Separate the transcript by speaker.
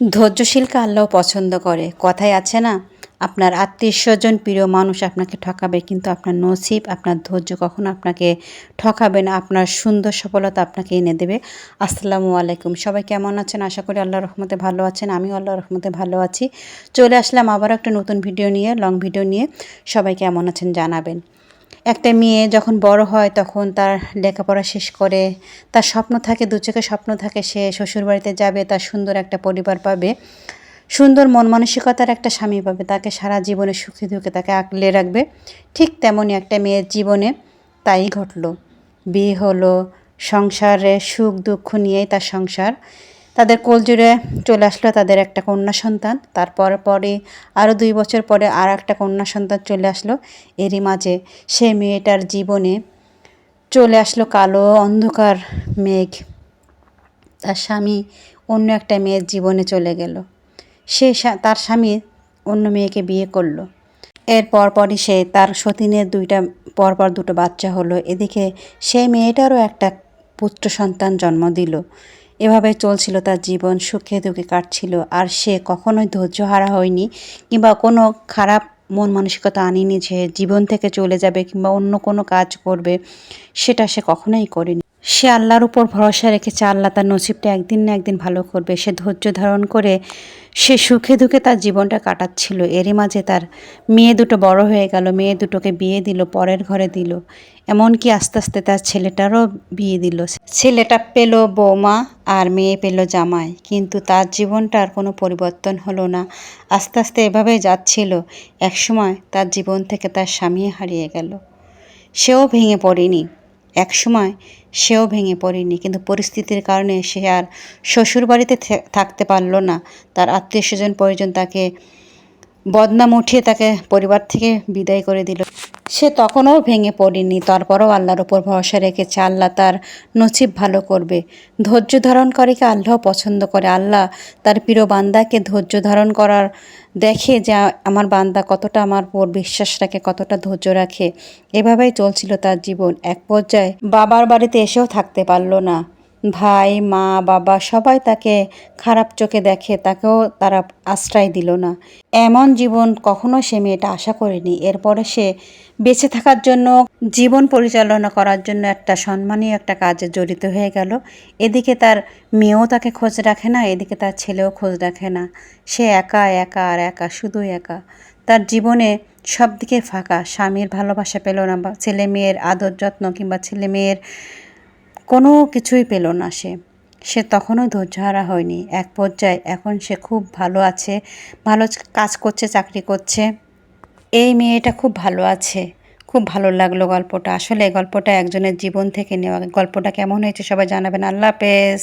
Speaker 1: ধৈর্যশীলকে আল্লাহ পছন্দ করে? কথায় আছে না, আপনার আত্মীয় স্বজন প্রিয় মানুষ আপনাকে ঠকাবে, কিন্তু আপনার নসিব, আপনার ধৈর্য কখনো আপনাকে ঠকাবে না, আপনার সুন্দর সফলতা আপনাকে এনে দেবে। আসসালামু আলাইকুম, সবাই কেমন আছেন? আশা করি আল্লাহ রহমতে ভালো আছেন, আমিও আল্লাহ রহমতে ভালো আছি। চলে আসলাম আবার একটা নতুন ভিডিও নিয়ে লং ভিডিও নিয়ে। সবাই কেমন আছেন জানাবেন। একটা মেয়ে যখন বড় হয় তখন তার লেখাপড়া শেষ করে, তার স্বপ্ন থাকে, দু চোখে স্বপ্ন থাকে সে শ্বশুরবাড়িতে যাবে, তার সুন্দর একটা পরিবার পাবে, সুন্দর মন মানসিকতার একটা স্বামী পাবে, তাকে সারা জীবনে সুখী দুঃখে তাকে আঁকলে রাখবে। ঠিক তেমনই একটা মেয়ের জীবনে তাই ঘটলো। বিয়ে হলো, সংসারে সুখ দুঃখ নিয়েই তার সংসার। তাদের কোলজুড়ে চলে আসলো তাদের একটা কন্যা সন্তান। তারপর পরে আরও দুই বছর পরে আর একটা কন্যা সন্তান চলে আসলো। এরই মাঝে সে মেয়েটার জীবনে চলে আসলো কালো অন্ধকার মেঘ। তার স্বামী অন্য একটা মেয়ের জীবনে চলে গেল। সে তার স্বামী অন্য মেয়েকে বিয়ে করল। এর পরপরই সে তার সতীনের দুইটা পরপর দুটো বাচ্চা হলো। এদিকে সেই মেয়েটারও একটা পুত্র সন্তান জন্ম দিল। এভাবে চলছিল তার জীবন, সুখে দুঃখে কাটছিল। আর সে কখনোই ধৈর্য হারা হয়নি কিংবা কোনো খারাপ মন মানসিকতা আনিনি যে জীবন থেকে চলে যাবে কিংবা অন্য কোনো কাজ করবে, সেটা সে কখনোই করেনি। সে আল্লাহর উপর ভরসা রেখেছে, আল্লাহ তার নসিবটা একদিন না একদিন ভালো করবে। সে ধৈর্য ধারণ করে সে সুখে দুঃখে তার জীবনটা কাটাচ্ছিল। এরই মাঝে তার মেয়ে দুটো বড় হয়ে গেল। মেয়ে দুটোকে বিয়ে দিল, পরের ঘরে দিল। এমনকি আস্তে আস্তে তার ছেলেটারও বিয়ে দিল। ছেলেটা পেল বৌমা আর মেয়ে পেল জামাই। কিন্তু তার জীবনটার কোনো পরিবর্তন হলো না। আস্তে আস্তে এভাবেই যাচ্ছিল। একসময় তার জীবন থেকে তার স্বামী হারিয়ে গেল। সেও ভেঙে পড়েনি। একসময় সেও ভেঙে পড়েনি, কিন্তু পরিস্থিতির কারণে সে আর শ্বশুরবাড়িতে থাকতে পারল না। তার আত্মীয় স্বজন পরিজন তাকে বদনাম উঠিয়ে তাকে পরিবার থেকে বিদায় করে দিল। সে তখনও ভেঙে পড়েনি। তারপরও আল্লাহর ওপর ভরসা রেখেছে। আল্লাহ তার নচিব ভালো করবে। ধৈর্য ধারণকারীকে আল্লাহ পছন্দ করে? আল্লাহ তার প্রিয় বান্দাকে ধৈর্য ধারণ করার দেখে যে আমার বান্দা কতটা আমার উপর বিশ্বাস রাখে, কতটা ধৈর্য রাখে। এভাবেই চলছিল তার জীবন। এক পর্যায়ে বাবার বাড়িতে এসেও থাকতে পারল না। ভাই, মা, বাবা সবাই তাকে খারাপ চোখে দেখে তাকেও তারা আশ্রয় দিল না। এমন জীবন কখনো সে মেয়েটা আশা করেনি। এরপরে সে বেঁচে থাকার জন্য, জীবন পরিচালনা করার জন্য একটা সম্মানীয় একটা কাজে জড়িত হয়ে গেল। এদিকে তার মেয়েও তাকে খোঁজ রাখে না, এদিকে তার ছেলেও খোঁজ রাখে না। সে একা একা আর একা শুধু একা। তার জীবনে সব দিকে ফাঁকা। স্বামীর ভালোবাসা পেল না বা ছেলে মেয়ের আদর যত্ন কিংবা ছেলে মেয়ের কোনো কিছুই পেল না সে। সে তখনও ধৈর্যহারা হয়নি। এক পর্যায়ে এখন সে খুব ভালো আছে, ভালো কাজ করছে, চাকরি করছে। এই মেয়েটা খুব ভালো আছে। খুব ভালো লাগল গল্পটা। আসলে গল্পটা একজনের জীবন থেকে নেওয়া, গল্পটা কেমন হয়েছে সবাই জানাবেন। আল্লাহ হাফেজ।